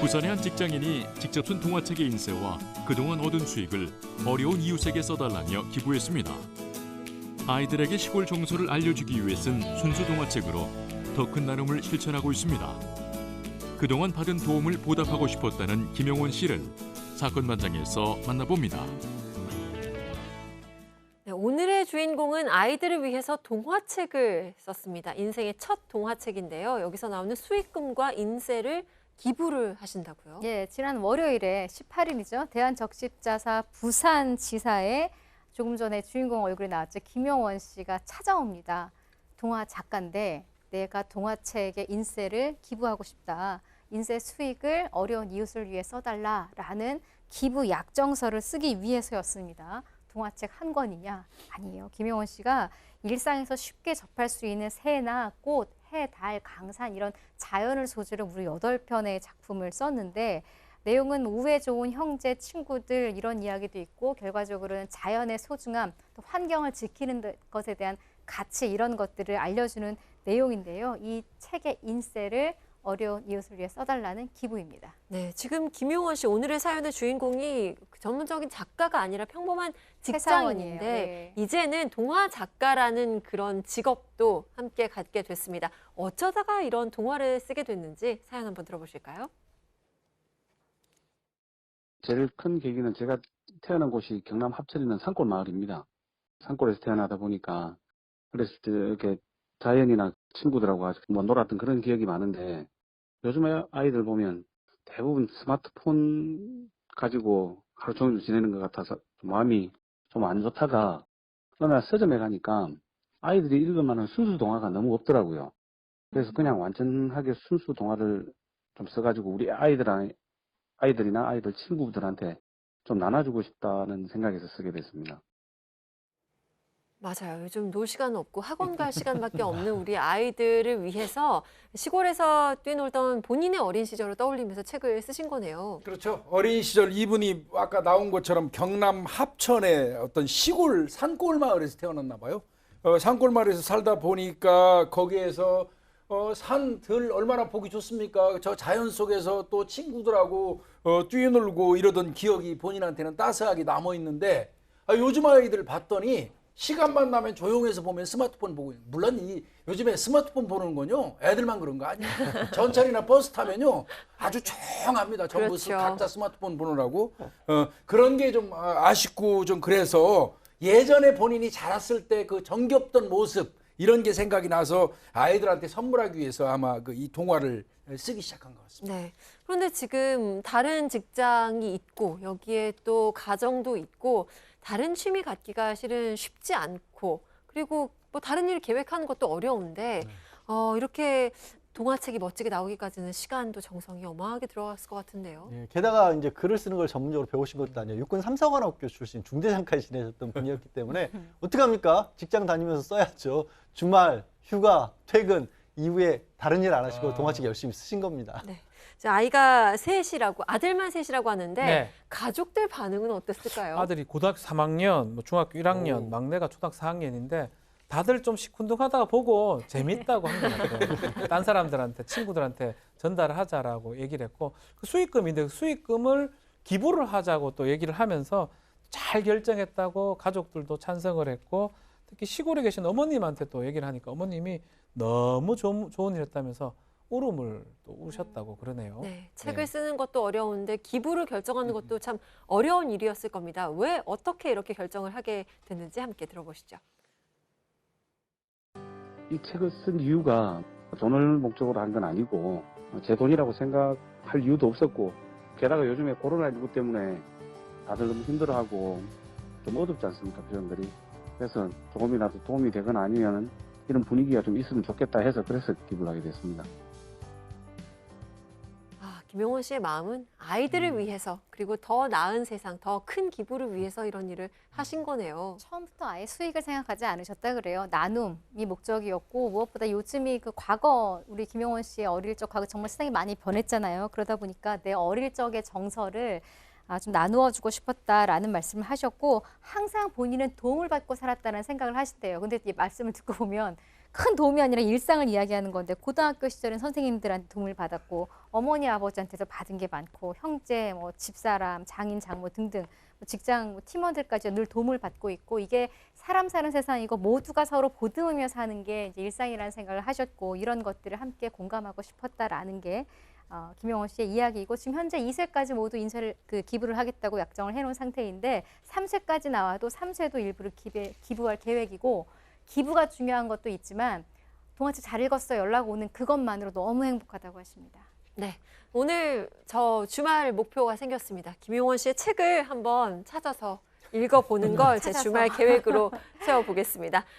부산의 한 직장인이 직접 쓴 동화책의 인쇄와 그동안 얻은 수익을 어려운 이웃에게 써달라며 기부했습니다. 아이들에게 시골 정서를 알려주기 위해 쓴 순수 동화책으로 더 큰 나눔을 실천하고 있습니다. 그동안 받은 도움을 보답하고 싶었다는 김영원 씨를 사건 반장에서 만나봅니다. 네, 오늘의 주인공은 아이들을 위해서 동화책을 썼습니다. 인생의 첫 동화책인데요. 여기서 나오는 수익금과 인쇄를 기부를 하신다고요? 예, 지난 월요일에 18일이죠. 대한적십자사 부산지사에 조금 전에 주인공 얼굴이 나왔죠. 김영원 씨가 찾아옵니다. 동화 작가인데 내가 동화책의 인쇄를 기부하고 싶다. 인쇄 수익을 어려운 이웃을 위해 써달라라는 기부 약정서를 쓰기 위해서였습니다. 동화책 한 권이냐? 아니에요. 김영원 씨가 일상에서 쉽게 접할 수 있는 새나 꽃, 해, 달, 강산 이런 자연을 소재로 무려 여덟 편의 작품을 썼는데 내용은 우애 좋은 형제, 친구들 이런 이야기도 있고 결과적으로는 자연의 소중함, 또 환경을 지키는 데- 것에 대한 가치 이런 것들을 알려주는 내용인데요. 이 책의 인쇄를 어려운 이웃을 위해 써달라는 기부입니다. 네, 지금 김용원 씨 오늘의 사연의 주인공이 그 전문적인 작가가 아니라 평범한. 직장인인데 네. 이제는 동화 작가라는 그런 직업도 함께 갖게 됐습니다. 어쩌다가 이런 동화를 쓰게 됐는지 사연 한번 들어보실까요? 제일 큰 계기는 제가 태어난 곳이 경남 합천에 있는 산골 마을입니다. 산골에서 태어나다 보니까 그랬을 때 이렇게 자연이나 친구들하고 아주 뭐 놀았던 그런 기억이 많은데 요즘에 아이들 보면 대부분 스마트폰 가지고 하루 종일 지내는 것 같아서 좀 마음이 좀 안 좋다가 어느 날 서점에 가니까 아이들이 읽을 만한 순수 동화가 너무 없더라고요. 그래서 그냥 완전하게 순수 동화를 좀 써가지고 우리 아이들 아이들이나 아이들 친구들한테 좀 나눠주고 싶다는 생각에서 쓰게 됐습니다. 맞아요. 요즘 놀 시간 없고 학원 갈 시간밖에 없는 우리 아이들을 위해서 시골에서 뛰놀던 본인의 어린 시절을 떠올리면서 책을 쓰신 거네요. 그렇죠. 어린 시절 이분이 아까 나온 것처럼 경남 합천의 어떤 시골 산골 마을에서 태어났나 봐요. 어, 산골 마을에서 살다 보니까 거기에서 어, 산들 얼마나 보기 좋습니까? 저 자연 속에서 또 친구들하고 어, 뛰어놀고 이러던 기억이 본인한테는 따스하게 남아 있는데 아, 요즘 아이들 봤더니 시간만 나면 조용해서 보면 스마트폰 보고 있는. 물론 이 요즘에 스마트폰 보는 건요 애들만 그런 거 아니에요. 전철이나 버스 타면요 아주 조용합니다. 전부 스- 그렇죠. 각자 스마트폰 보느라고 어, 그런 게 좀 아쉽고 좀 그래서 예전에 본인이 자랐을 때 그 정겹던 모습 이런 게 생각이 나서 아이들한테 선물하기 위해서 아마 그 이 동화를 쓰기 시작한 것 같습니다. 네. 그런데 지금 다른 직장이 있고 여기에 또 가정도 있고 다른 취미 갖기가 실은 쉽지 않고 그리고 뭐 다른 일 계획하는 것도 어려운데 어, 이렇게 동화책이 멋지게 나오기까지는 시간도 정성이 어마하게 들어갔을 것 같은데요. 예, 게다가 이제 글을 쓰는 걸 전문적으로 배우신 것도 아니에요. 육군 삼사관학교 출신 중대장까지 지내셨던 분이었기 때문에 어떻게 합니까? 직장 다니면서 써야죠. 주말, 휴가, 퇴근 이후에 다른 일 안 하시고 아. 동화책 열심히 쓰신 겁니다. 자, 아이가 셋이라고 아들만 셋이라고 하는데 네. 가족들 반응은 어땠을까요? 아들이 고등학교 3학년, 뭐 중학교 1학년, 오. 막내가 초등학교 4학년인데 다들 좀 시큰둥하다가 보고 재밌다고 한 것 같아요. 딴 사람들한테 친구들한테 전달을 하자라고 얘기를 했고 그 수익금인데 그 수익금을 기부를 하자고 또 얘기를 하면서 잘 결정했다고 가족들도 찬성을 했고 특히 시골에 계신 어머님한테 또 얘기를 하니까 어머님이 너무 좋은, 좋은 일 했다면서 울음을 또 우셨다고 그러네요. 네, 책을 네. 쓰는 것도 어려운데 기부를 결정하는 것도 참 어려운 일이었을 겁니다. 왜 어떻게 이렇게 결정을 하게 됐는지 함께 들어보시죠. 이 책을 쓴 이유가 돈을 목적으로 한 건 아니고 제 돈이라고 생각할 이유도 없었고 게다가 요즘에 코로나19 때문에 다들 너무 힘들어하고 좀 어둡지 않습니까 표현들이 그래서 조금이라도 도움이 되거나 아니면 이런 분위기가 좀 있으면 좋겠다 해서 그래서 기부를 하게 됐습니다. 아, 김용원 씨의 마음은 아이들을 음. 위해서 그리고 더 나은 세상, 더 큰 기부를 위해서 이런 일을 하신 거네요. 처음부터 아예 수익을 생각하지 않으셨다 그래요. 나눔이 목적이었고 무엇보다 요즘이 그 과거 우리 김용원 씨의 어릴 적하고 정말 세상이 많이 변했잖아요. 그러다 보니까 내 어릴 적의 정서를 아, 좀 나누어 주고 싶었다라는 말씀을 하셨고 항상 본인은 도움을 받고 살았다는 생각을 하신대요. 근데 이 말씀을 듣고 보면 큰 도움이 아니라 일상을 이야기하는 건데 고등학교 시절엔 선생님들한테 도움을 받았고 어머니 아버지한테서 받은 게 많고 형제 뭐 집사람 장인 장모 등등 뭐 직장 뭐 팀원들까지 늘 도움을 받고 있고 이게 사람 사는 세상이고 모두가 서로 보듬으며 사는 게 일상이라는 생각을 하셨고 이런 것들을 함께 공감하고 싶었다라는 게 어, 김영원 씨의 이야기이고 지금 현재 2세까지 모두 인쇄를 그 기부를 하겠다고 약정을 해놓은 상태인데 3세까지 나와도 3세도 일부를 기부, 기부할 계획이고 기부가 중요한 것도 있지만 동화책 잘 읽었어 연락 오는 그것만으로 너무 행복하다고 하십니다. 네. 오늘 저 주말 목표가 생겼습니다. 김용원 씨의 책을 한번 찾아서 읽어보는 걸 제. 주말 계획으로 세워보겠습니다.